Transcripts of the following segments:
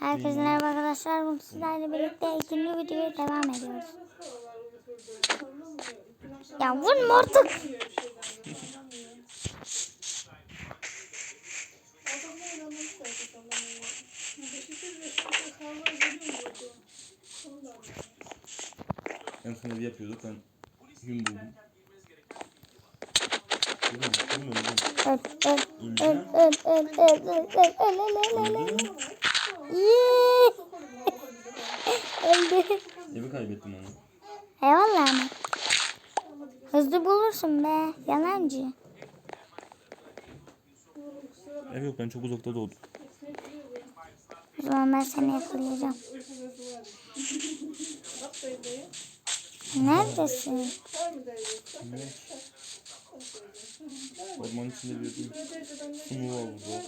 Herkese merhaba arkadaşlar. Bugün sizlerle birlikte ikinci videoya devam ediyoruz. Ya vurma artık. En son evi yapıyorduk ben gün buldum. Değil mi? Değil mi? Değil mi? Öl öl öl öl öl öl öl öl öl öl öl öl. Yee. Öldü. Evi kaybettim onu. Eyvallah mı? Hızlı bulursun be. Yalancı. Ev yok ben çok uzakta doğdum. O zaman ben seni yakalayacağım. Neredesin? Ormanın içinde bir sumu var burada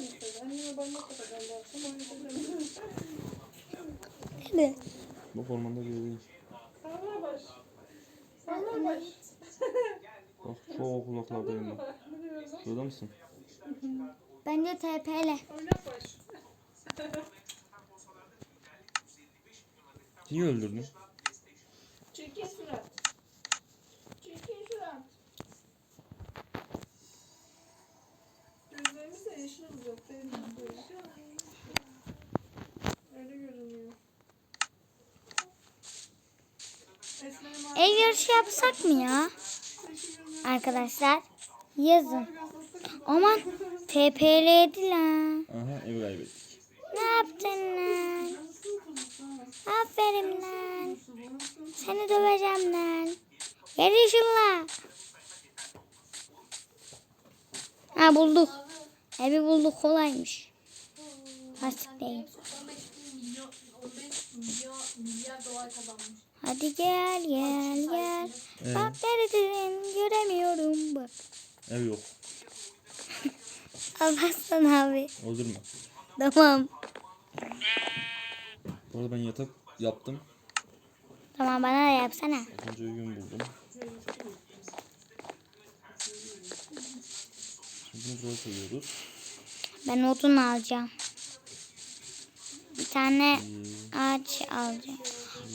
mi? Bak ormanda gezeyim. Salla baş. Salla baş. Bak çok kulaklardayım bak. Burada mısın? Ben de TP'le. Niye öldürdün? Çünkü surat. Yapsak mı ya? Arkadaşlar yazın. Aman TP'ledi lan. Aha evi kaybettik. Ne yaptın lan? Aferin lan. Seni döveceğim lan. Yarışınla. Ha bulduk. Evi bulduk kolaymış. Artık değil. 15 milyon, 15 milyon milyar dolar kazanmış. Hadi gel gel gel. Ee? Bak neredesin göremiyorum bak. Ev yok. Alparslan abi. Öldürme. Tamam. Bu arada ben yatak yaptım. Tamam bana da yapsana. Az önce gün buldum. Şimdi bunu buraya koyuyoruz. Ben odun alacağım. Bir tane ağaç alacağım.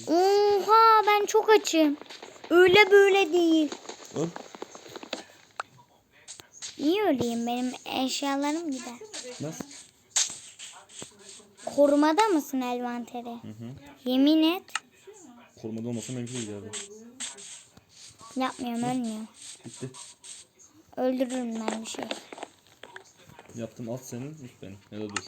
Oha ben çok açım. Öyle böyle değil. Öl. Niye öleyim benim eşyalarım gider. Nasıl? Korumada mısın elvanteri? Hı hı. Yemin et. Korumada olmasa benimki de giderdi. Yapmıyorum ölmüyorum. Bitti. Öldürürüm ben bir şey. Yaptım at senin, üst benim. Ya da dur.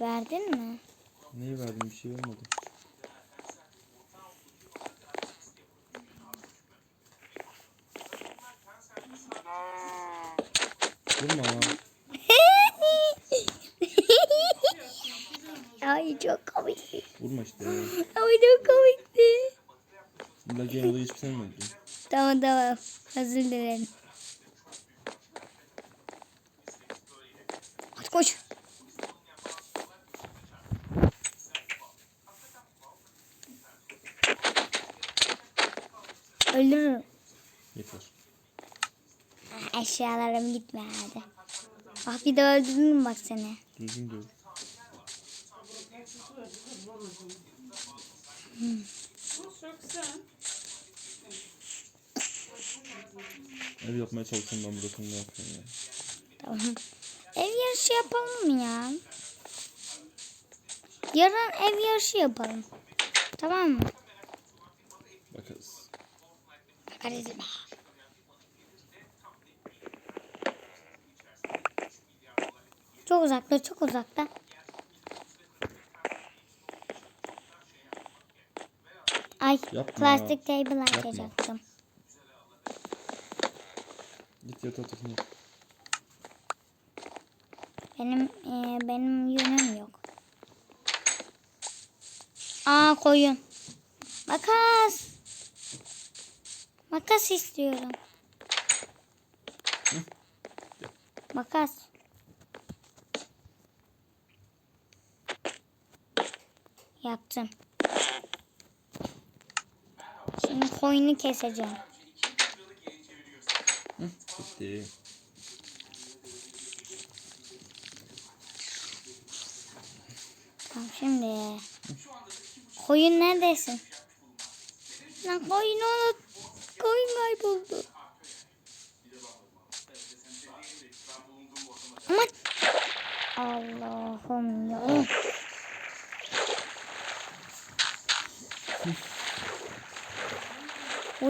Verdin mi? Neyi verdim bir şey vermedim. Vurma. Ay çok komik. Vurma işte. Ay çok komikti. İlla gel hiçbir sen mi? Tamam tamam. Özür dilerim. Hadi koş. Öldürürüm. Yeter. Eşyalarım gitme hadi. Bak bir de öldürdün bak seni. Düzgün dur. Güzel. Ev yapmaya çalışıyorum ben burada ne yapıyorum ya. Tamam. Ev yarışı yapalım mı ya? Yarın ev yarışı yapalım. Tamam mı? Bakarız. Bakarız Çok uzakta, çok uzakta. Ay, Yapma. plastik table açacaktım. Git yat ötekini yap. Benim e, benim yünüm yok. Aa koyun. Makas. Makas istiyorum. Makas. Yaptım. Şimdi koyunu keseceğim. Bitti. Tamam şimdi. Koyun neredesin? Lan koyunu unut. Koyun kayboldu. Aman. Allah'ım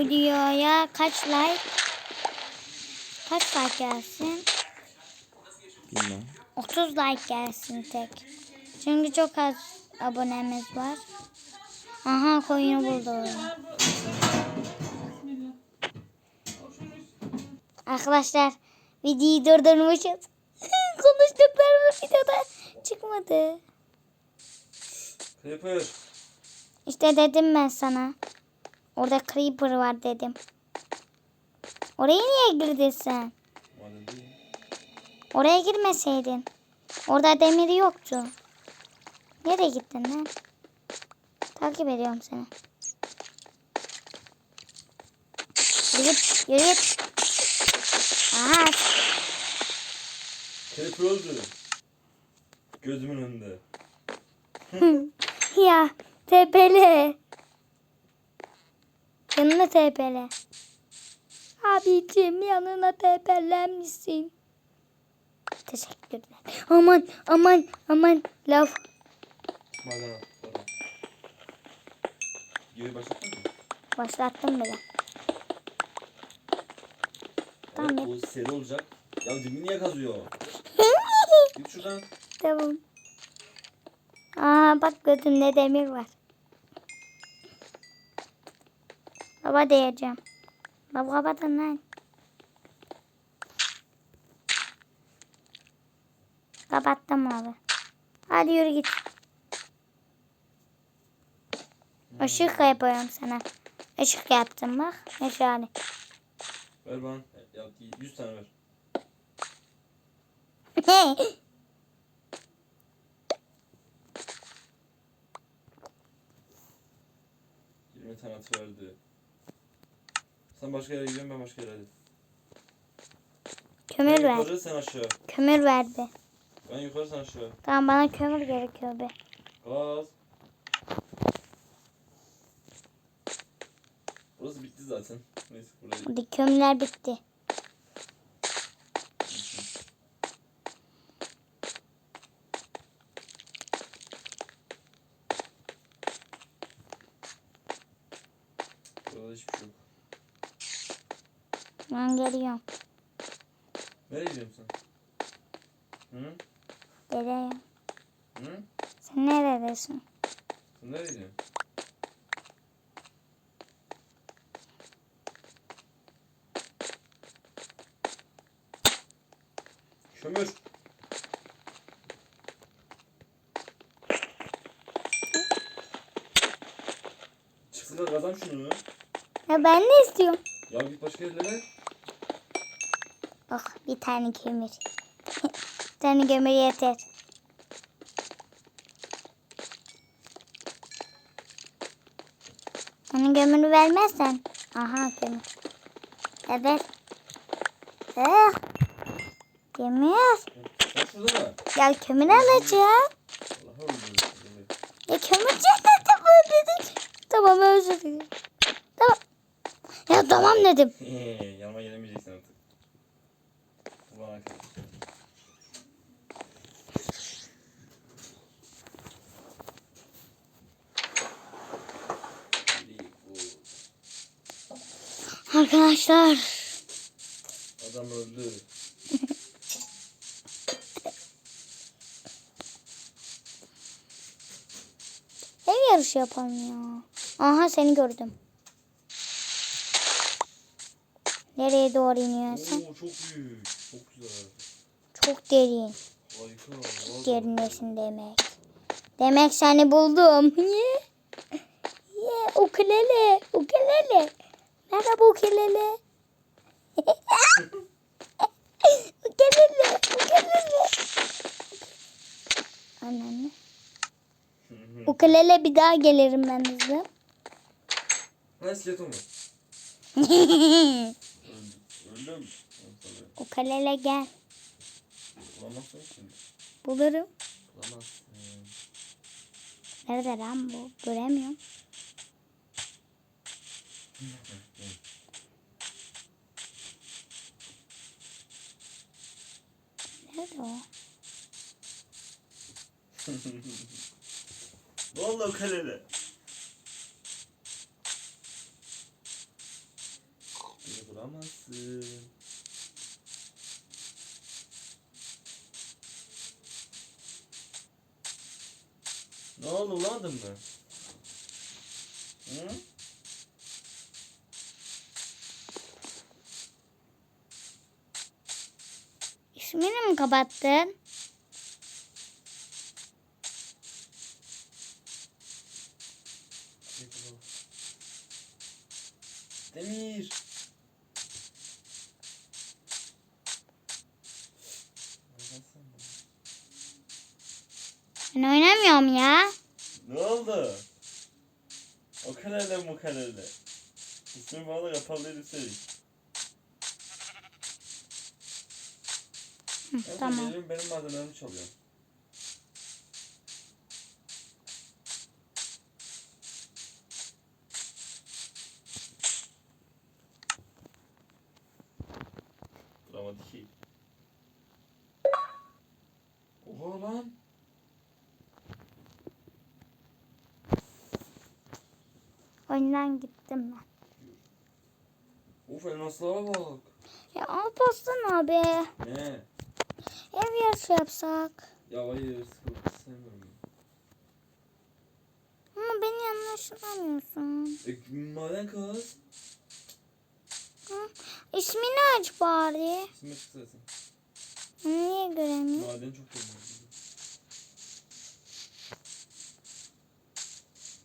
ya. Videoya kaç like? Kaç like gelsin? Bilmem. 30 like gelsin tek. Çünkü çok az abonemiz var. Aha koyunu buldum. Arkadaşlar videoyu durdurmuşuz. Konuştuklarımız videoda çıkmadı. Creeper. İşte dedim ben sana. Orada creeper var dedim. Oraya niye girdin sen? Oraya girmeseydin. Orada demir yoktu. Nereye gittin lan? Takip ediyorum seni. Yürü git, yürü git. Aha, Creeper öldü. Gözümün önünde. ya tepele. Yanına tepele. Abicim yanına tepelenmişsin. Teşekkürler. Aman aman aman laf. Al. Pardon. Geri başlattın mı? Başlattım bile. Tamam, Evet, bu seri olacak. Ya dibini niye kazıyor? Git şuradan. tamam. Aa bak gözümde demir var. Baba diyeceğim. Baba kapatın lan. Kapattım abi. Hadi yürü git. Işık yapıyorum sana. Işık yaptım bak. Meşale. Ver bana. Ya 100 tane ver. 20 tane verdi. Sen başka yere gidiyorsun ben başka yere hadi. kömür ben ver. yukarı sen aşağı. Kömür verdi. Ben yukarı sen aşağı. Tamam bana kömür gerekiyor be. Gaz. Burası bitti zaten. Neyse burayı. Kömürler bitti. Burada hiçbir şey yok. Ben geliyorum. Nereye gidiyorsun sen? Hı? Geliyorum. Hı? Sen neredesin? Sen nereye gidiyorsun? Kömür. Çıksın kazan şunu. Ya ben ne istiyorum? Ya git başka yerlere. Bak bir tane kömür. bir tane kömür yeter. Bana kömürü vermezsen. Aha kömür. Evet. Eh. Sen şurada mı? Ya kömür alacağım. Ya kömür cenneti bu dedik. Tamam özür dilerim. Tamam. Ya tamam dedim. Bu Arkadaşlar. Adam öldü. Ev yarışı yapalım ya. Aha seni gördüm. Nereye doğru iniyorsun? Oo çok büyük. Çok güzel. Çok derin. Harika. vallahi. Derinlesin demek. Demek seni buldum. Ye. Ye ukulele. Ukulele. Merhaba ukulele. ukulele. Ukulele. Anneanne. Ukulele bir daha gelirim ben hızlı. Lan skeleton mu? Öldüm. O kalele gel. Bulamazsın ki. Bulurum. Bulamazsın. Nerede lan bu? Göremiyorum. Nerede o? O kalele? Beni bulamazsın. Ne oldu bulamadın mı? Hı? İsmini mi kapattın? Demir. Ben oynamıyorum ya. Ne oldu? O kalele mu kalele? İsmi bana da kapalıydı Neyse, tamam. Benim, benim malzemelerimi çalıyor. Oyundan gittim ben. Uf elmaslara bak. Ya Alparslan abi. Ne? Ev yarışı yapsak. Ya hayır sıkıntı sevmiyorum. Ama beni yanlış anlamıyorsun. E, maden kaz. Hı? İsmini aç bari. İsmi çık zaten. Niye göremiyorum? Maden çok önemli.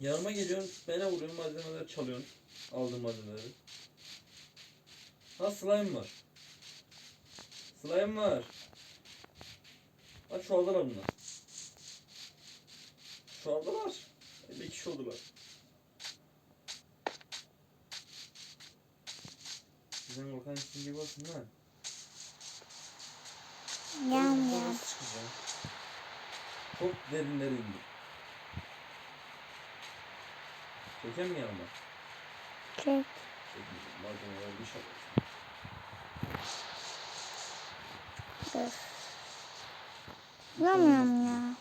Yanıma geliyorsun, bana vuruyorsun, malzemeleri çalıyorsun. Aldığım malzemeleri. Ha slime var. Slime var. Ha çoğaldılar bunlar. Çoğaldılar. E, Bir kişi oldular. Bizden korkan için gibi olsun lan. Gelmiyor. Nasıl çıkacağım? Çok derinlere indim. Çeken mi yanıma? Çek. Çekmeyeceğim. Malzemeler bir şey. Dur. Bulamıyorum ya.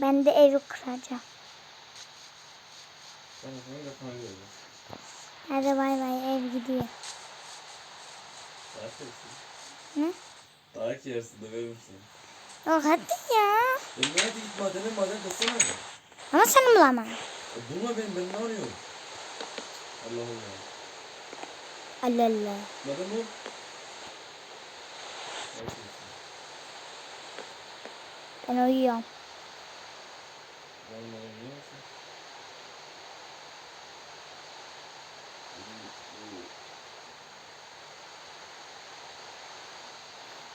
Ben de evi kıracağım. Ben zaman kafana göreceğim. Hadi bay bay ev gidiyor. Dayak yersin. Hı? Dayak yersin de verir misin? Yok hadi ya. Ya nerede git madene maden kasana? Ama sen bulamam. Ya bulma beni ben ne arıyorum? Allah Allah. Allah Allah. Dayak yersin. Ben uyuyorum. Vallahi biliyor musun?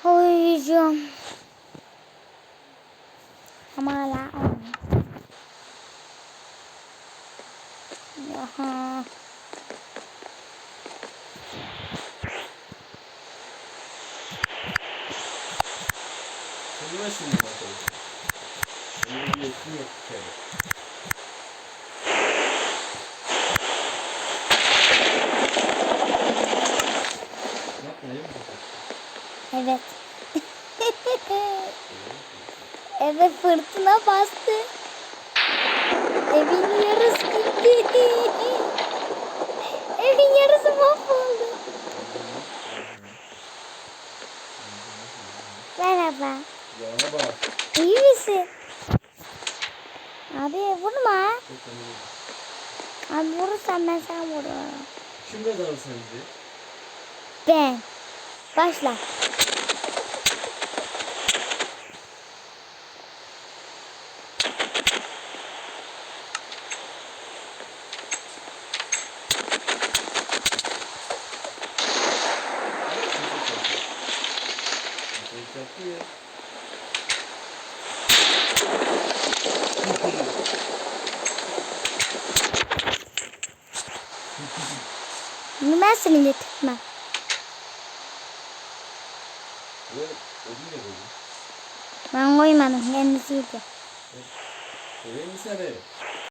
Uyuyacağım. Ama hala olmuyor. Yaha. Şimdi bakalım. Benim bir? Evet. Eve fırtına bastı. Evin yarısı gitti. Evin yarısı mahvoldu. Merhaba. Yana bak. İyi misin? Abi vurma. Çok önemli. Abi vurursan ben sana vururum. Kim kazanır sence? Ben. Başla. Kimse yaptı Nasıl millet tutmam? Ben koymadım. Kendisiydi. Evet. Evet,